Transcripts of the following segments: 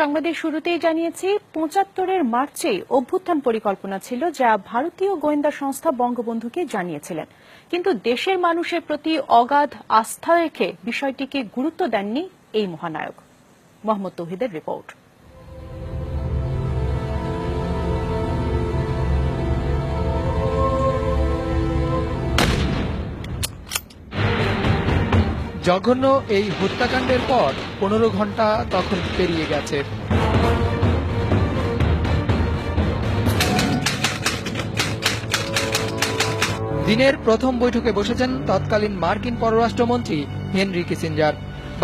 সংবাদের শুরুতেই জানিয়েছি, পঁচাত্তরের মার্চে অভ্যুত্থান পরিকল্পনা ছিল যা ভারতীয় গোয়েন্দা সংস্থা বঙ্গবন্ধুকে জানিয়েছিলেন। কিন্তু দেশের মানুষের প্রতি অগাধ আস্থা রেখে বিষয়টিকে গুরুত্ব দেননি এই মহানায়ক। মোহাম্মদ তৌহিদের রিপোর্ট। জঘন্য এই হত্যাকাণ্ডের পর পনেরো ঘণ্টা তখন পেরিয়ে গেছে। দিনের প্রথম বৈঠকে বসেছেন তৎকালীন মার্কিন পররাষ্ট্রমন্ত্রী হেনরি কিসিঞ্জার।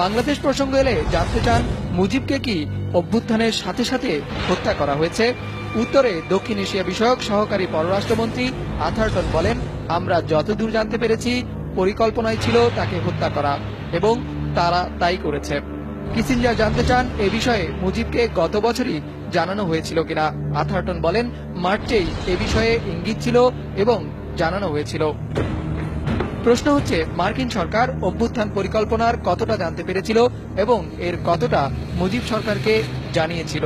বাংলাদেশ প্রসঙ্গ এলে জানতে চান মুজিবকে কি অভ্যুত্থানের সাথে সাথে হত্যা করা হয়েছে। উত্তরে দক্ষিণ এশিয়া বিষয়ক সহকারী পররাষ্ট্রমন্ত্রী আথারটন বলেন, আমরা যতদূর জানতে পেরেছি পরিকল্পনায় ছিল তাকে হত্যা করা, এবং তারা তাই করেছে। কিসিঞ্জার জানতে চান এ বিষয়ে মুজিবকে গত বছরই জানানো হয়েছিল কিনা, আথারটন বলেন, মার্চেই এ বিষয়ে ইঙ্গিত ছিল এবং জানানো হয়েছিল। প্রশ্ন হচ্ছে, মার্কিন সরকার অভ্যুত্থান পরিকল্পনার কতটা জানতে পেরেছিল এবং এর কতটা মুজিব সরকারকে জানিয়েছিল?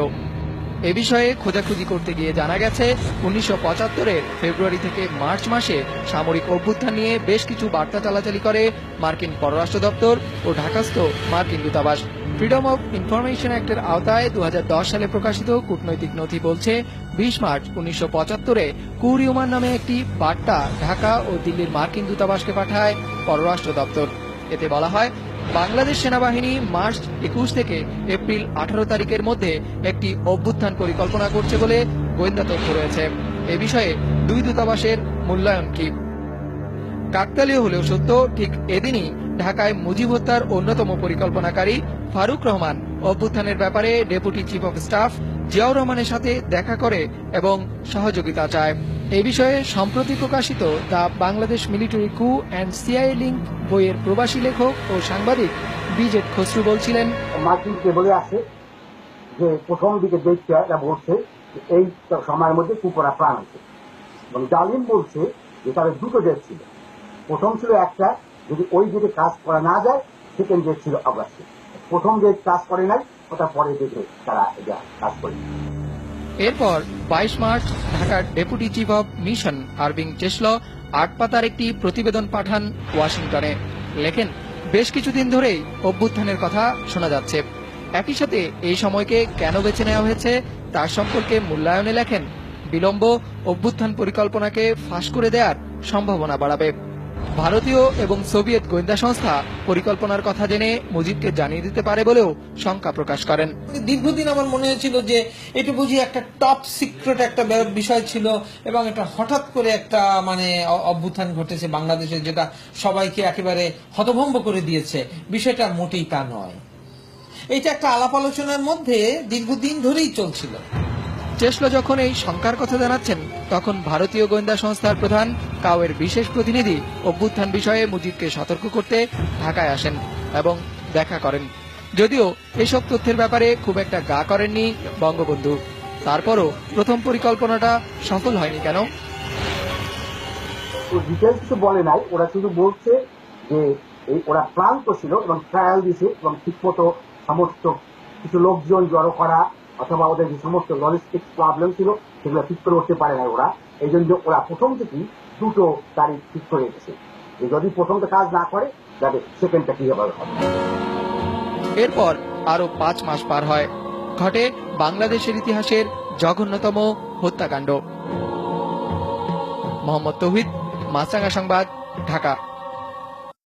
এ বিষয়ে খোঁজাখুঁজি করতে গিয়ে জানা গেছে, উনিশশো পঁচাত্তরের ফেব্রুয়ারি থেকে মার্চ মাসে সামরিক অভ্যুত্থান নিয়ে বেশ কিছু বার্তা চালাচালি করে মার্কিন পররাষ্ট্র দপ্তর ও ঢাকাস্থ মার্কিন দূতাবাস। ফ্রিডম অব ইনফরমেশন অ্যাক্টের আওতায় দু হাজার দশ সালে প্রকাশিত কূটনৈতিক নথি বলছে, বিশ মার্চ উনিশশো পঁচাত্তরে কুরিউমান নামে একটি বার্তা ঢাকা ও দিল্লির মার্কিন দূতাবাসকে পাঠায় পররাষ্ট্র দপ্তর। এতে বলা হয় বাংলাদেশ সেনাবাহিনী মার্চ একুশ থেকে এপ্রিল আঠারো তারিখের মধ্যে একটি অভ্যুত্থান পরিকল্পনা করছে বলে গোয়েন্দা তথ্য রয়েছে। এ বিষয়ে দুই দূতাবাসের মূল্যায়ন কি? কাকতালীয় হলেও সত্য, ঠিক এদিনই ঢাকায় মুজিব হত্যার অন্যতম পরিকল্পনাকারী ফারুক রহমান অভ্যুত্থানের ব্যাপারে deputy chief of staff Ziaur রহমানের সাথে দেখা করে এবং সহযোগিতা চায়। এ বিষয়ে সম্প্রতি প্রকাশিত the Bangladesh military coup and CI link বইয়ের প্রবাসী লেখক ও সাংবাদিক বিজেট খসরু বলছিলেন, মার্কিন বলে আসে যে প্রথম দিকে দেখতে এরা বলছে এই সময়ের মধ্যে কুপরা প্রাণ আছে। এবং ডালিম বলছে যে তাদের দুটো ডেট ছিল। প্রথম ছিল একটা, যদি ওই দিকে কাজ করা না যায় সেকেন্ড ডেট ছিল অগাস্টে। প্রথম ডেট কাজ করে নাই, ওটা পরে ডেটে তারা এটা কাজ করে। এরপর বাইশ মার্চ ঢাকার ডেপুটি চিফ অব মিশন আরবিং চেসল আট পাতার একটি প্রতিবেদন পাঠান ওয়াশিংটনে। লেখেন, বেশ কিছুদিন ধরেই অভ্যুত্থানের কথা শোনা যাচ্ছে। একই সাথে এই সময়কে কেন বেছে নেওয়া হয়েছে তার সম্পর্কে মূল্যায়নে লেখেন, বিলম্ব অভ্যুত্থান পরিকল্পনাকে ফাঁস করে দেওয়ার সম্ভাবনা বাড়াবে। ভারতীয় এবং সোভিয়েত গোয়েন্দা সংস্থা পরিকল্পনার কথা জেনে মুজিবকে জানিয়ে দিতে পারে বলেও শঙ্কা প্রকাশ করেন। দীর্ঘদিন আমার মনে হয়েছিল যে এটা বুঝি একটা টপ সিক্রেট একটা বিষয় ছিল এবং এটা হঠাৎ করে একটা মানে অভ্যুত্থান ঘটেছে বাংলাদেশে যেটা সবাইকে একেবারে হতভম্ব করে দিয়েছে। বিষয়টা মোটেই তা নয়। এটা একটা আলাপ আলোচনার মধ্যে দীর্ঘদিন ধরেই চলছিল। চেসলো যখন এই শঙ্কার কথা জানাচ্ছেন তখন ভারতীয় গোয়েন্দা সংস্থার প্রধান কাওয়ের বিশেষ প্রতিনিধি অভ্যুত্থান বিষয়ে মুজিবকে সতর্ক করতে ঢাকায় আসেন এবং দেখা করেন। যদিও এসব তথ্যের ব্যাপারে খুব একটা গা করেননি বঙ্গবন্ধু। তারপরও প্রথম পরিকল্পনাটা সফল হয়নি কেন? ডিটেলস কিছু বলে নাই। ওরা শুধু বলছে যে ওরা ক্লান্ত ছিল এবং ট্রায়াল দিছে এবং ঠিকমতো সমস্ত কিছু লোকজন জড়ো করা অথবা ওদের যে সমস্ত লজিস্টিক প্রবলেম ছিল, সেগুলো ঠিক করে উঠতে পারে না ওরা। এই জন্য ওরা প্রথম থেকেই দুটো তারিখ ঠিক করে রেখেছে। যদি প্রথমটা কাজ না করে তাহলে সেকেন্ডটা কীভাবে হবে? এরপর আরও পাঁচ মাস পার হয়। ঘটে বাংলাদেশের ইতিহাসের জঘন্যতম হত্যাকাণ্ড। মোহাম্মদ তৌহিদ মাছরাঙ্গা সংবাদ, ঢাকা।